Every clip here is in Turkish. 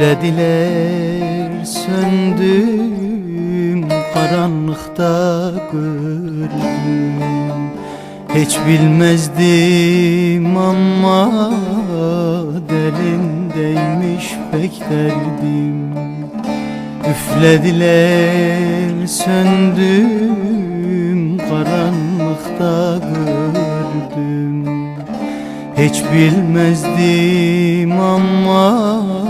Üflediler söndüm karanlıkta gördüm. Hiç bilmezdim ama derindeymiş pek derdim. Üflediler söndüm karanlıkta gördüm. Hiç bilmezdim ama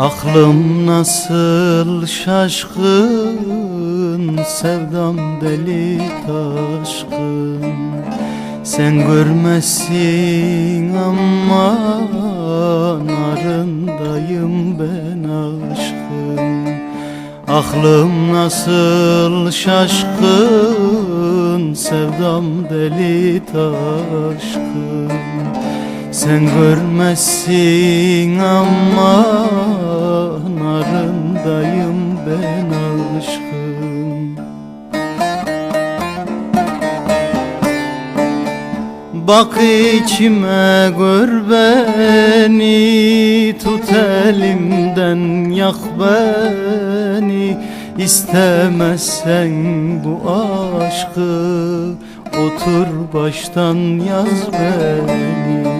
Aklım nasıl şaşkın Sevdam deli taşkın. Sen görmezsin ama Narındayım ben aşkın. Aklım nasıl şaşkın Sevdam deli taşkın sen görmezsin ama narındayım ben alışkın. Bak içime gör beni Tut elimden yak beni. İstemezsen bu aşkı Otur baştan yaz beni